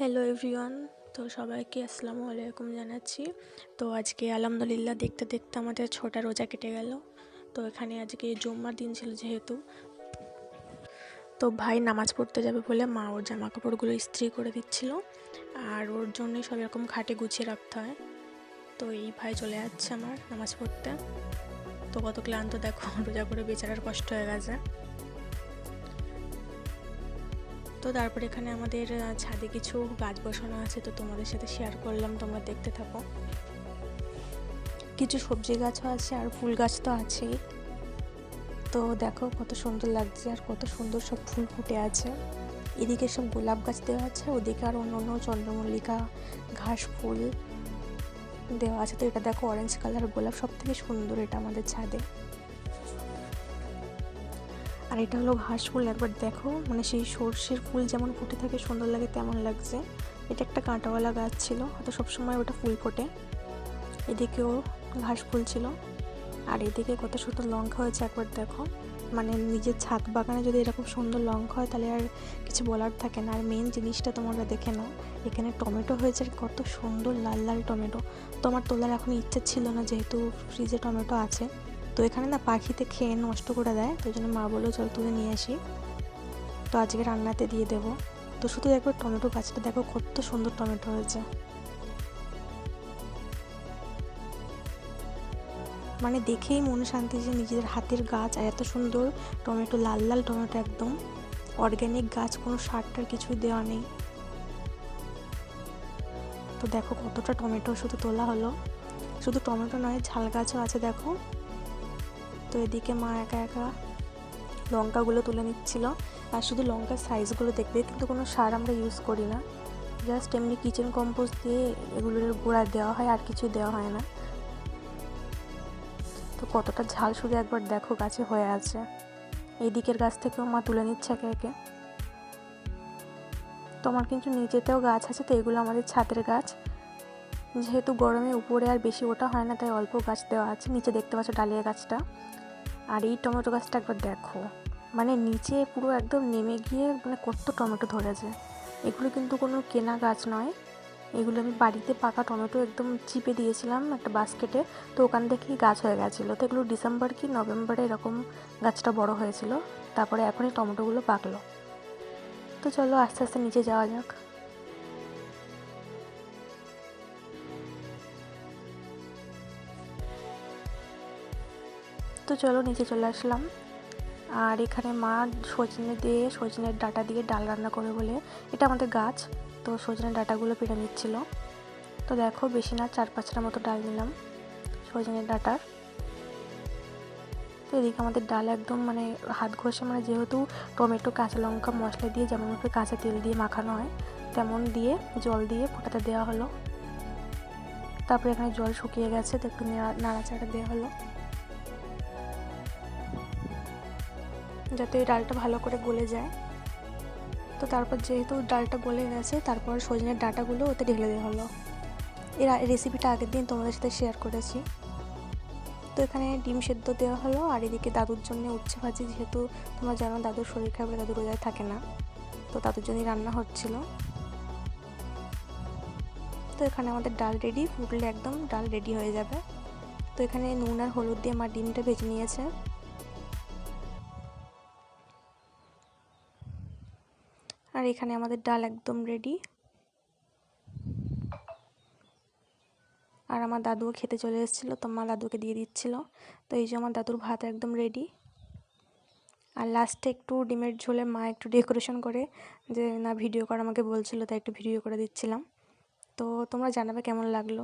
Hello everyone তো সবাইকে আসসালামু আলাইকুম জানাচ্ছি। তো আজকে আলহামদুলিল্লাহ দেখতে দেখতে আমাদের ছোটা রোজা কেটে গেল। তো এখানে আজকে জুম্মার দিন ছিল যেহেতু। তো ভাই নামাজ পড়তে যাবে বলে মা ওর জামা কাপড়গুলো ইস্ত্রি করে দিচ্ছিল। আর ওর জন্যই সব এরকম খাটে গুছিয়ে রাখতে হয়। তো এই ভাই চলে যাচ্ছে আমার নামাজ পড়তে। তো কত ক্লান্ত, দেখো, রোজা করে বেচারার কষ্ট হয়ে গেছে। তো তারপর এখানে আমাদের ছাদে কিছু গাছ বসানো আছে, তো তোমাদের সাথে শেয়ার করলাম, তোমরা দেখতে থাকো। কিছু সবজি গাছও আছে আর ফুল গাছ তো আছেই। তো দেখো কত সুন্দর লাগছে আর কত সুন্দর সব ফুল ফুটে আছে। এদিকে সব গোলাপ গাছ দেওয়া আছে, ওদিকে আর অন্য অন্য চন্দ্রমল্লিকা ঘাস ফুল দেওয়া আছে। তো এটা দেখো অরেঞ্জ কালার গোলাপ সব থেকে সুন্দর এটা আমাদের ছাদে। আর এটা হলো ঘাস ফুল, একবার দেখো। মানে সেই সর্ষের ফুল যেমন ফুটে থাকে, সুন্দর লাগে তেমন লাগছে। এটা একটা কাঁটাওয়ালা গাছ ছিল, হয়তো সবসময় ওটা ফুল ফোটে। এদিকেও ঘাস ফুল ছিল। আর এদিকে কত সুন্দর লঙ্কা হয়েছে, একবার দেখো। মানে নিজের ছাদ বাগানে যদি এরকম সুন্দর লঙ্কা হয়, তাহলে আর কিছু বলার থাকে না। আর মেন জিনিসটা তোমরা দেখে নাও, এখানে টমেটো হয়েছে আর কত সুন্দর লাল লাল টমেটো। তোমার তোলার এখন ইচ্ছা ছিল না, যেহেতু ফ্রিজে টমেটো আছে। তো এখানে না পাখিতে খেয়ে নষ্ট করে দেয়, তো জন্য মা বলল, চল তুলে নিয়ে আসি। তো আজকে রান্নাতে দিয়ে দেব। তো শুধু একবার টমেটো গাছটা, দেখো কত সুন্দর টমেটো হয়েছে। মানে দেখেই মনে শান্তি যে নিজেদের হাতের গাছ, আর এত সুন্দর টমেটো, লাল লাল টমেটো একদম। অর্গ্যানিক গাছ, কোনো সারটার কিছুই দেওয়া নেই। তো দেখো কতটা টমেটো শুধু তোলা হলো। শুধু টমেটো নয়, ঝাল গাছও আছে দেখো। তো এদিকে মা একা একা লঙ্কাগুলো তুলে নিচ্ছিল। আর শুধু লঙ্কার সাইজগুলো দেখবে কিন্তু কোনো সার আমরা ইউজ করি না। জাস্ট এমনি কিচেন কম্পোস্ট দিয়ে এগুলোর গোড়া দেওয়া হয়, আর কিছু দেওয়া হয় না। তো কতটা ঝাল শুধু একবার দেখো গাছে হয়ে আছে। এই দিকের গাছ থেকেও মা তুলে নিচ্ছে একে একে। তোমার কিন্তু নিচেতেও গাছ আছে, তো এগুলো আমাদের ছাদের গাছ। যেহেতু গরমে উপরে আর বেশি ওটা হয় না, তাই অল্প গাছ দেওয়া আছে। নিচে দেখতে পাচ্ছ ডালিয়া গাছটা। আর এই টমেটো গাছটা একবার দেখো। মানে নিচে পুরো একদম নেমে গিয়ে মানে কত টমেটো ধরেছে। এগুলো কিন্তু কোনো কেনা গাছ নয়। এগুলো আমি বাড়িতে পাকা টমেটো একদম চিপে দিয়েছিলাম একটা বাস্কেটে তো ওখান থেকেই গাছ হয়ে গেছিল। তো এগুলো ডিসেম্বর কি নভেম্বরে এরকম গাছটা বড় হয়েছিল। তারপরে এখনই টমেটোগুলো পাকলো। তো চলো আস্তে আস্তে নিচে যাওয়া যাক। তো চলো নিচে চলে আসলাম। আর এখানে মা সজনে দিয়ে সজনের ডাটা দিয়ে ডাল রান্না করে বলে। এটা আমাদের গাছ, তো সজনের ডাটাগুলো পেরে নিচ্ছিল। তো দেখো, বেশি না, চার পাঁচটার মতো ডাল নিলাম সজনের ডাটার। তো এদিকে আমাদের ডাল একদম মানে হাত ঘষে মানে যেহেতু টমেটো, কাঁচা লঙ্কা, মশলা দিয়ে যেমন কাঁচা তেল দিয়ে মাখানো হয়, তেমন দিয়ে জল দিয়ে ফোটাতে দেওয়া হলো। তারপরে এখানে জল শুকিয়ে গেছে, তো একটু নাড়াচাড়া দেওয়া হলো। যাতে এই ডালটা ভালো করে গলে যায়। তো তারপর যেহেতু ডালটা গলে গেছে, তারপর সজনের ডাটাগুলো ওতে ঢেলে দেওয়া হলো। এর রেসিপিটা আগের দিন তোমাদের সাথে শেয়ার করেছি। তো এখানে ডিম সেদ্ধ দেওয়া হলো, আর এদিকে দাদুর জন্য উচ্ছে ভাজি, যেহেতু তোমরা জানো দাদুর শরীর খারাপ, দাদু রোজায় থাকে না। তো দাদুর জন্যই রান্না হচ্ছিল। তো এখানে আমাদের ডাল রেডি ফুটলে একদম ডাল রেডি হয়ে যাবে। তো এখানে নুন আর হলুদ দিয়ে আমার ডিমটা ভেজে নিয়েছে। আর এখানে আমাদের ডাল একদম রেডি আর আমার দাদুও খেতে চলে এসেছিল, তো মা দাদুকে দিয়ে দিচ্ছিল। তো এই যে আমার দাদুর ভাত একদম রেডি আর লাস্টে একটু ডিমের ঝোলে মা একটু ডেকোরেশন করে, যে না ভিডিও করা আমাকে বলছিল, তাই একটু ভিডিও করে দিচ্ছিলাম। তো তোমরা জানাবে কেমন লাগল?